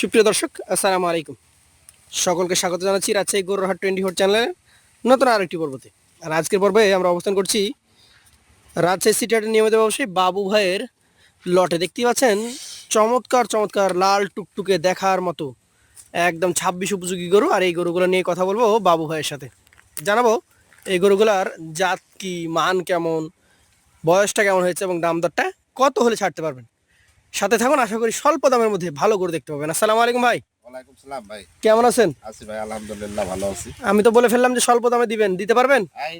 সুপ্রিয় দর্শক, আসসালামু আলাইকুম। সকলকে স্বাগত জানাচ্ছি রাজশাহী গৌরহাট টোয়েন্টি ফোর চ্যানেলের নতুন আরেকটি পর্বতে। আর আজকের পর্বে আমরা অবস্থান করছি রাজশাহী সিটি হাটের নিয়মিত ব্যবসায়ী বাবু ভাইয়ের লটে। দেখতে পাচ্ছেন, চমৎকার চমৎকার লাল টুকটুকে দেখার মতো একদম ছাব্বিশ উপযোগী গরু। আর এই গরুগুলো নিয়ে কথা বলব বাবু ভাইয়ের সাথে। জানাব এই গরুগুলার জাত কি, মান কেমন, বয়সটা কেমন হয়েছে এবং দাম দরটা কত হলে ছাড়তে পারবেন। সাথে থাকুন আশা করি স্বল্প দামের মধ্যে ভালো করে দেখতে পাবেন। আসসালামু আলাইকুম ভাই। ওয়ালাইকুম সালাম ভাই। কেমন আছেন? আছি ভাই আলহামদুলিল্লাহ ভালো আছি। আমি তো বলে ফেললাম যে স্বল্প দামে দিবেন দিতে পারবেন? হ্যাঁ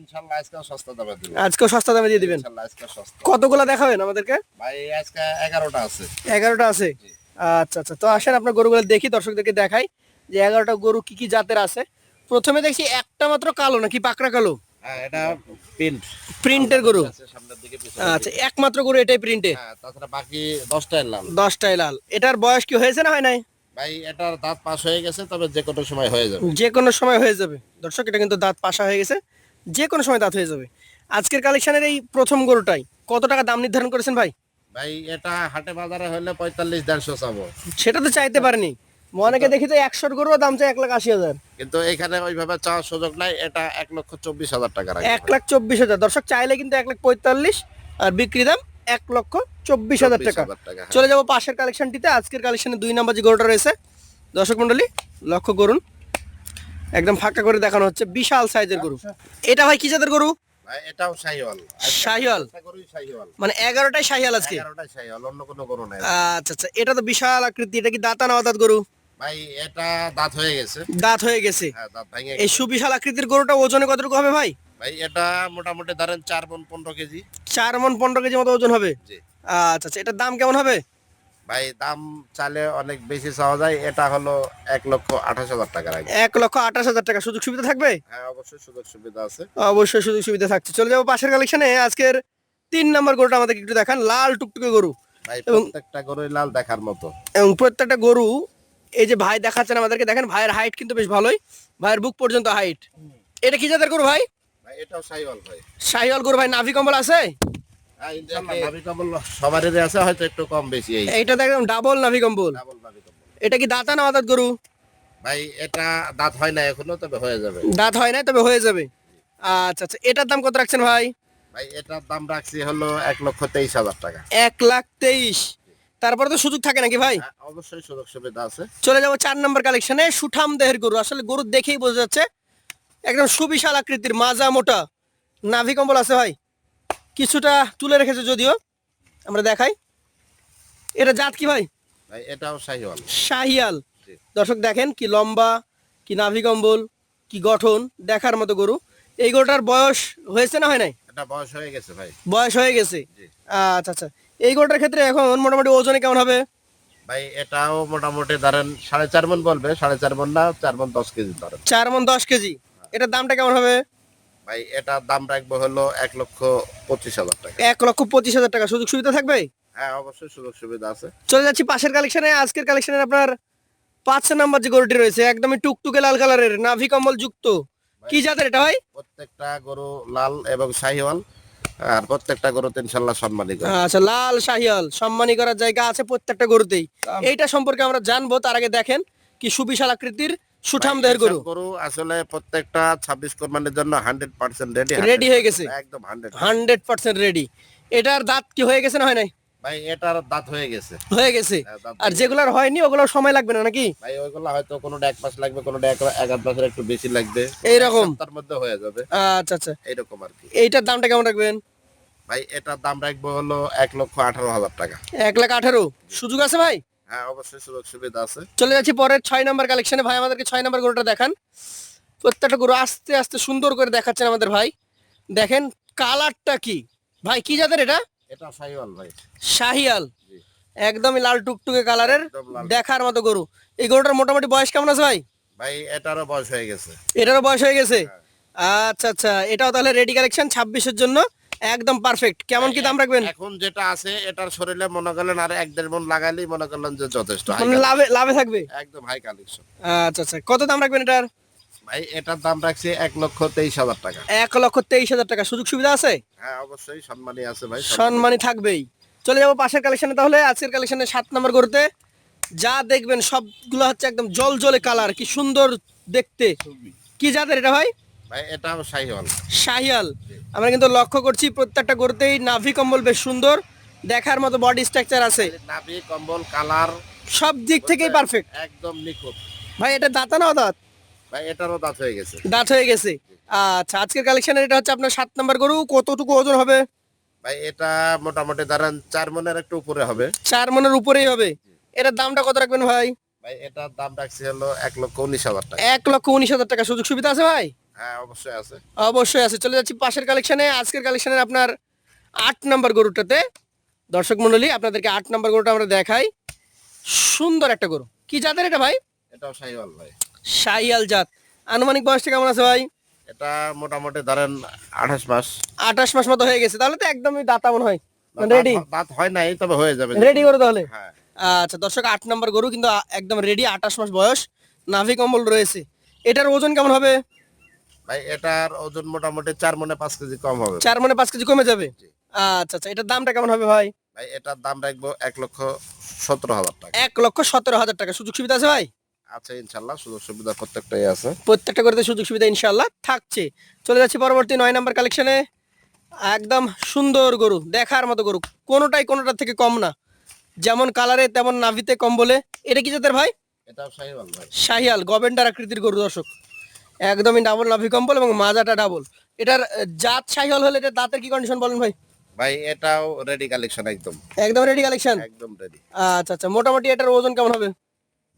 আজকে সস্তা দামে দিব। আজকেও সস্তা দামে দিয়ে দিবেন। ইনশাল্লাহ আজকে সস্তা। কতগুলো দেখাবেন আমাদেরকে? ভাই আজকে এগারোটা আছে। এগারোটা আছে? আচ্ছা আচ্ছা। তো আসেন আপনার গরুগুলো দেখি দর্শকদেরকে দেখাই যে এগারোটা গরু কি কি জাতের আছে। প্রথমে দেখছি একটা মাত্র কালো নাকি পাকড়া কালো? এটা প্রিন্ট প্রিন্টের গরু? আচ্ছা একমাত্র গরু এটাই প্রিন্টে হ্যাঁ তাছাড়া বাকি লাল। লাল। এটার বয়স কি হয়েছে না হয় নাই? ভাই এটার দাঁত পাস হয়ে গেছে তবে যে কোনো সময় হয়ে যাবে। যে কোনো সময় হয়ে যাবে। দর্শক এটা কিন্তু দাঁত পাশা হয়ে গেছে। যে কোনো সময় দাঁত হয়ে যাবে। আজকের কালেকশনের এই প্রথম গরুটাই কত টাকা দাম নির্ধারণ করেছেন ভাই? ভাই এটা হাটে বাজারে হলে পঁয়তাল্লিশ দেড়শো চাবো। সেটা তো চাইতে পারেনি। অনেকে দেখি তো একশোর গরুও দাম চাই এক লাখ আশি হাজার। কিন্তু এখানে ওইভাবে চাওয়ার সুযোগ নাই এটা এক লক্ষ চব্বিশ হাজার টাকা এক লাখ চব্বিশ হাজার। দর্শক চাইলে কিন্তু এক লাখ পঁয়তাল্লিশ আর বিক্রি দাম এক লক্ষ চব্বিশ হাজার টাকা। হ্যাঁ। চলে যাব পাশের কালেকশনটিতে। আজকের কালেকশনে দুই নাম্বার যে গরুটা রয়েছে দর্শক মন্ডলী লক্ষ্য করুন। একদম ফাঁকা করে দেখানো হচ্ছে বিশাল সাইজের গরু। এটা ভাই কি জাতের গরু? এটাও শাহিওয়াল। শাহিওয়াল। মানে এগারোটাই শাহিয়াল আজকে? এগারোটাই শাহিওয়াল অন্য কোনো গরু নাই। আচ্ছা আচ্ছা এটা তো বিশাল আকৃতি এটা কি দাঁতা না দাঁত গরু? ভাই এটা দাঁত হয়ে গেছে। দাঁত হয়ে গেছে? হ্যাঁ দাঁত ভেঙে এই সুবিশাল আকৃতির গরুটা ওজনে কতটুকু হবে ভাই? ভাই এটা মোটামুটি ধরেন চার মন পনেরো কেজি। চার মন পনেরো কেজি মতো ওজন হবে? আচ্ছা আচ্ছা এটার দাম কেমন হবে? ভাই দাম চালে অনেক বেশি চাওয়া যায়। এটা হলো এক লক্ষ আঠাশ হাজার টাকা রাখবে এক লক্ষ আঠাশ হাজার টাকা। সুযোগ সুবিধা থাকবে? হ্যাঁ অবশ্যই সুযোগ সুবিধা আছে। অবশ্যই সুযোগ সুবিধা থাকছে। চলে যাব পাশের কালেকশনে আজকের তিন নম্বর গরুটা আমাদেরকে একটু দেখান। লাল টুকটুকে গরু। এবং- প্রত্যেকটা গরুই লাল দেখার মতো। এবং প্রত্যেকটা গরু এই যে ভাই দেখাচ্ছেন আমাদেরকে দেখেন ভাইয়ের হাইট কিন্তু বেশ ভালোই। ভাইয়ের বুক পর্যন্ত হাইট এটা কি জাতের গরু ভাই? ভাই এটাও সাইওয়াল ভাই। শাহিওয়াল গরু ভাই নাভি কম্বল আছে? হ্যাঁ সবারই হয়তো একটু কম বেশি এইটা ডাবল নাভি কম্বল। এটা কি দাঁতা না গরু? ভাই এটা দাঁত হয় না এখনও তবে হয়ে যাবে। দাঁত হয় না তবে হয়ে যাবে। আচ্ছা আচ্ছা এটার দাম কত রাখছেন ভাই? ভাই এটার দাম রাখছি হলো এক লক্ষ তেইশ হাজার টাকা। এক লাখ তেইশ। তারপরে তো সুযোগ থাকে নাকি ভাই? হ্যাঁ, অবশ্যই সুযোগ সুবিধা আছে। চলে যাব চার নম্বর কালেকশনে সুঠাম দেহের গরু। আসলে গরু দেখেই বোঝা যাচ্ছে একদম সুবিশাল আকৃতির মাজা মোটা। নাভি কম্বল আছে ভাই। কিছুটা তুলে রেখেছে যদিও আমরা দেখাই। এটা জাত কি ভাই? ভাই এটাও সাইওয়াল শাহিয়াল। দর্শক দেখেন কি লম্বা কি নাভি কম্বল কি গঠন দেখার মতো গরু। এই গরুটার বয়স হয়েছে না হয় নাই? এটা বয়স হয়ে গেছে ভাই। বয়স হয়ে গেছে। আচ্ছা আচ্ছা। এই গরুটার ক্ষেত্রে এখন মোটামুটি ওজনে কেমন হবে? ভাই এটাও মোটামুটি ধরেন সাড়ে চার মন বলবে সাড়ে চার মন না চার মন দশ কেজি ধরেন। চার মন দশ কেজি। এটার দামটা কেমন হবে? ভাই এটার দাম রাখব হলো এক লক্ষ পঁচিশ হাজার টাকা। এক লক্ষ পঁচিশ হাজার টাকা। সুযোগ সুবিধা থাকবে? হ্যাঁ অবশ্যই সুযোগ সুবিধা আছে। চলে যাচ্ছি পাশের কালেকশনে। আজকের কালেকশনে আপনার পাঁচ নাম্বার যে গরুটি রয়েছে একদমই টুকটুকে লাল কালারের নাভি কম্বল যুক্ত। কি জাতের এটা ভাই? প্রত্যেকটা গরু লাল এবং শাহিওয়াল। আর প্রত্যেকটা গরু ইনশাল্লাহ সম্মানিত আচ্ছা লাল শাহিয়াল সম্মানী করার জায়গা আছে প্রত্যেকটা গরুতেই। এইটা সম্পর্কে আমরা জানব তার আগে দেখেন কি সুবিশাল আকৃতির সুঠাম দেহের গরু। গরু আসলে প্রত্যেকটা ছাব্বিশ কোরবানির জন্য হান্ড্রেড পার্সেন্ট রেডি রেডি হয়ে গেছে? একদম হান্ড্রেড হান্ড্রেড পার্সেন্ট রেডি এটার দাঁত কি হয়ে গেছে না হয় নাই? ভাই এটার দাঁত হয়ে গেছে। হয়ে গেছে। হ্যাঁ, আর যেগুলোর হয়নি ওগুলো সময় লাগবে না নাকি? ভাই ওইগুলো হয়তো কোনো এক মাস লাগবে কোনো এক এক আধ মাসের একটু বেশি লাগবে। এইরকম? তার মধ্যে হয়ে যাবে। আচ্ছা আচ্ছা। এইরকম আর কি। এইটার দামটা কেমন রাখবেন? ভাই এটার দাম রাখব হলো এক লক্ষ আঠারো হাজার টাকা। এক লাখ আঠারো। সুযোগ আছে ভাই? হ্যাঁ অবশ্যই সুযোগ সুবিধা আছে। চলে যাচ্ছি পরের ছয় নম্বর কালেকশনে ভাই আমাদেরকে ছয় নম্বর গরুটা দেখান। প্রত্যেকটা গরু আস্তে আস্তে সুন্দর করে দেখাচ্ছেন আমাদের ভাই। দেখেন কালারটা কি? ভাই কি জাতের এটা? এটা সাইওয়াল ভাই। শাহিয়াল। একদমই লাল টুকটুকে কালারের দেখার মতো গরু। এই গরুটার মোটামুটি বয়স কেমন আছে ভাই? ভাই এটারও বয়স হয়ে গেছে। এটারও বয়স হয়ে গেছে? আচ্ছা আচ্ছা। এটাও তাহলে রেডি কালেকশন ছাব্বিশের জন্য। একদম পারফেক্ট কেমন কি দাম রাখবেন? এখন যেটা আছে এটার শরীরে মনে করলেন আর এক দেড় মন লাগাইলেই মনে করলেন যে যথেষ্ট মানে লাভে লাভে থাকবে? একদম হাই কালেকশন আচ্ছা আচ্ছা। কত দাম রাখবেন এটার? ভাই এটার দাম রাখছি এক লক্ষ তেইশ হাজার টাকা। এক লক্ষ তেইশ হাজার টাকা। সুযোগ সুবিধা আছে? হ্যাঁ অবশ্যই সম্মানী আছে ভাই সম্মানই। থাকবেই। চলে যাব পাশের কালেকশনে তাহলে। আজকের কালেকশনে সাত নম্বর করতে যা দেখবেন সবগুলো হচ্ছে একদম জল জলে কালার কি সুন্দর দেখতে। কি জাতের এটা ভাই? ভাই এটাও শাহিওয়াল। শাহিয়াল আমরা কিন্তু লক্ষ্য করছি প্রত্যেকটা গরুতেই নাভি কম্বল বেশ সুন্দর দেখার মতো বডি স্ট্রাকচার আছে। নাভি কম্বল কালার। সব দিক থেকেই পারফেক্ট একদম নিখুঁত। ভাই এটা দাঁতা না দাঁত ভাই এটারও দাঁত হয়ে গেছে। দাঁত হয়ে গেছে। আচ্ছা আজকের কালেকশনের এটা হচ্ছে আপনার সাত নাম্বার গরু কতটুকু ওজন হবে? ভাই এটা মোটামুটি ধরেন চার মনের একটু উপরে হবে। চার মনের উপরেই হবে। এটার দামটা কত রাখবেন ভাই? ভাই এটার দাম রাখছি হলো এক লক্ষ উনিশ হাজার টাকা। এক লক্ষ উনিশ হাজার টাকা। সুযোগ সুবিধা আছে ভাই? হ্যাঁ অবশ্যই আছে। অবশ্যই আছে। চলে যাচ্ছি পাশের কালেকশনে আজকের কালেকশনে আপনার আট নাম্বার গরুটাতে। দর্শক মন্ডলী আপনাদেরকে আট নাম্বার গরুটা আমরা দেখাই। সুন্দর একটা গরু। কি জাতের এটা ভাই? এটাও শাহিওয়াল ভাই। শাহিয়াল জাত। আনুমানিক বয়সটা কেমন আছে ভাই? এটা মোটামুটি ধরেন আঠাশ মাস। আঠাশ মাস মতো হয়ে গেছে। তাহলে তো একদমই দাতা মনে হয়। রেডি দাঁত হয় নাই তবে হয়ে যাবে। রেডি করে তাহলে? হ্যাঁ। আচ্ছা দর্শক আট নাম্বার গরু কিন্তু একদম রেডি আঠাশ মাস বয়স। নাভি কম্বল রয়েছে। এটার ওজন কেমন হবে? ভাই এটার ওজন মোটামুটি চার মনে পাঁচ কেজি কম হবে। চার মানে পাঁচ কেজি কমে যাবে? আচ্ছা আচ্ছা এটার দামটা কেমন হবে ভাই? ভাই এটার দাম রাখব এক লক্ষ সতেরো হাজার টাকা। এক লক্ষ সতেরো হাজার টাকা। সুযোগ সুবিধা আছে ভাই? আছে ইনশাল্লাহ সুযোগ সুবিধা প্রত্যেকটাই আছে। প্রত্যেকটা করতে সুযোগ সুবিধা ইনশাল্লাহ থাকছে। চলে যাচ্ছি পরবর্তী নয় নাম্বার কালেকশনে একদম সুন্দর গরু দেখার মতো গরু। কোনোটাই কোনোটার থেকে কম না। যেমন কালারে তেমন নাভিতে কম বলে এটা কি জাতের ভাই? এটাও শাহিওয়াল ভাই। শাহিয়াল গবেন্ডার আকৃতির গরু দর্শক। একদমই ডাবল নাভি কম্বল এবং মাজাটা ডাবল এটার জাত শাহিয়াল হলে এটা দাঁতের কি কন্ডিশন বলেন ভাই? ভাই এটাও রেডি কালেকশন একদম। একদম রেডি কালেকশন একদম রেডি আচ্ছা আচ্ছা মোটামুটি এটার ওজন কেমন হবে?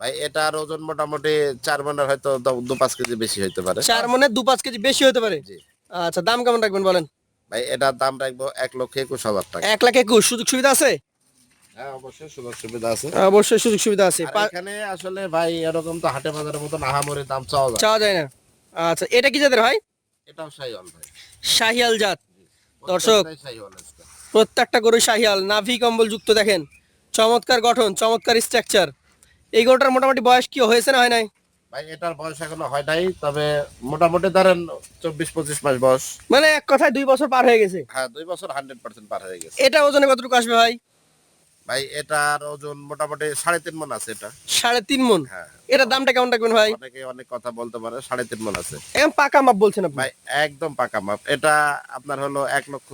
ভাই এটার ওজন মোটামুটি চার মনের হয়তো দ- পাঁচ কেজি বেশি হইতে পারে। চার মনে দু পাঁচ কেজি বেশি হতে পারে? জি। আচ্ছা দাম কেমন রাখবেন বলেন? ভাই এটার দাম রাখব এক লক্ষ একুশ হাজার টাকা। এক লাখ একুশ সুযোগ সুবিধা আছে? হ্যাঁ অবশ্যই সুযোগ সুবিধা আছে। অবশ্যই সুযোগ সুবিধা আছে। এখানে আসলে ভাই এরকম তো হাটে বাজারের মতন আহামরি দাম চাওয়া যায় না। আচ্ছা এটা কি জাতের ভাই? এটাও শাহিওয়াল ভাই। শাহিয়াল জাত। দর্শক। প্রত্যেকটা গরু শাহিয়াল নাভি কম্বল যুক্ত দেখেন। চমৎকার গঠন চমৎকার স্ট্রাকচার এই গরুটার মোটামুটি বয়স কি হয়েছে না হয় নাই? ভাই এটার বয়স এখনও হয় নাই তবে মোটামুটি ধরেন চব্বিশ পঁচিশ মাস বয়স। মানে এক কথায় দুই বছর পার হয়ে গেছে। হ্যাঁ দুই বছর হান্ড্রেড পার্সেন্ট পার হয়ে গেছে। এটা ওজনে কতটুকু আসবে ভাই? ভাই এটার ওজন মোটামুটি সাড়ে তিন মন আছে এটা। সাড়ে তিন মন? হ্যাঁ। এটার দামটা কেমন রাখবেন ভাই? অনেকে অনেক কথা বলতে পারে সাড়ে তিন মন আছে। এখন পাকা মাপ বলছেন ভাই একদম পাকা মাপ। এটা আপনার হলো এক লক্ষ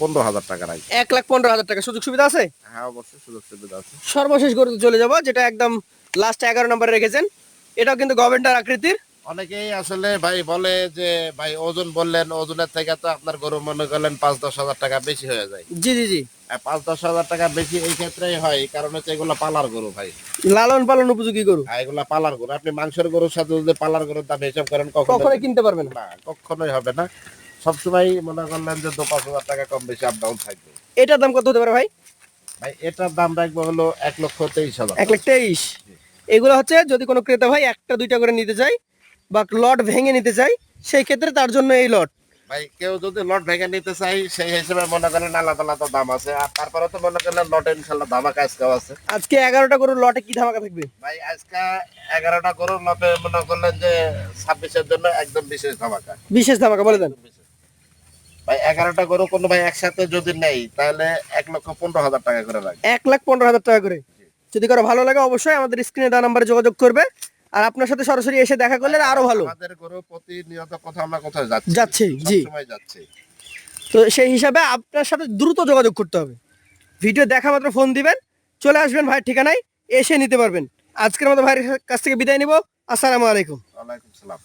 পনেরো হাজার টাকা রাখবে এক লাখ পনেরো হাজার টাকা। সুযোগ সুবিধা আছে? হ্যাঁ অবশ্যই সুযোগ সুবিধা আছে। সর্বশেষ গরুতে চলে যাব যেটা একদম লাস্ট এগারো নম্বরে রেখেছেন। এটাও কিন্তু গভর্নমেন্টার আকৃতির। অনেকেই আসলে ভাই বলে যে ভাই ওজন বললেন ওজনের থেকে তো আপনার গরু মনে করলেন পাঁচ দশ হাজার টাকা বেশি হয়ে যায়। জি জি জি। পাঁচ দশ হাজার টাকা বেশি এই ক্ষেত্রেই হয় কারণ হচ্ছে এগুলো পালার গরু ভাই। লালন পালন উপযোগী গরু? আর এগুলা পালার গরু। আপনি মাংসের গরুর সাথে যদি পালার গরুর দাম হিসাব করেন কখনো কিনতে পারবেন না? না কখনোই হবে না। সবসময় মনে করলেন যে দু পাঁচ হাজার টাকা কম বেশি আপ ডাউন থাকবে। এটার দাম কত হতে পারে ভাই? ভাই এটার দাম রাখব হলো এক লক্ষ তেইশ হাজার। এক লাখ তেইশ? এগুলো হচ্ছে যদি কোনো ক্রেতা ভাই একটা দুইটা করে নিতে চাই বা লট ভেঙে নিতে চাই সেই ক্ষেত্রে তার জন্য এই লট। ভাই কেউ যদি লট ভেঙে নিতে চাই সেই হিসেবে মনে করেন আলাদা আলাদা দাম আছে। আর তারপরে তো মনে করলেন লটে ইনশাল্লাহ দামা কাজ কেউ আছে। আজকে এগারোটা গরুর লটে কি ধামাকা থাকবে? ভাই আজকে এগারোটা গরুর লটে মনে করলেন যে ছাব্বিশের জন্য একদম বিশেষ ধামাকা। বিশেষ ধামাকা বলে দেন। ভাই এগারোটা গরু কোনো ভাই একসাথে যদি নেই তাহলে এক লক্ষ পনেরো হাজার টাকা করে লাগবে। এক লাখ পনেরো হাজার টাকা করে। যদি কারও ভালো লাগে অবশ্যই আমাদের স্ক্রিনে দেওয়া নাম্বারে যোগাযোগ করবে। আর আপনার সাথে সরাসরি এসে দেখা করলে আরও ভালো। আমাদের গরু প্রতিনিয়ত কোথাও যাচ্ছে? যাচ্ছে, জি। সময় যাচ্ছে। তো সেই হিসাবে আপনার সাথে দ্রুত যোগাযোগ করতে হবে। ভিডিও দেখা মাত্র ফোন দিবেন চলে আসবেন ভাইয়ের ঠিকানায় এসে নিতে পারবেন। আজকের মতো ভাইয়ের কাছ থেকে বিদায় নিব। আসসালামু আলাইকুম। ওয়ালাইকুম সালাম।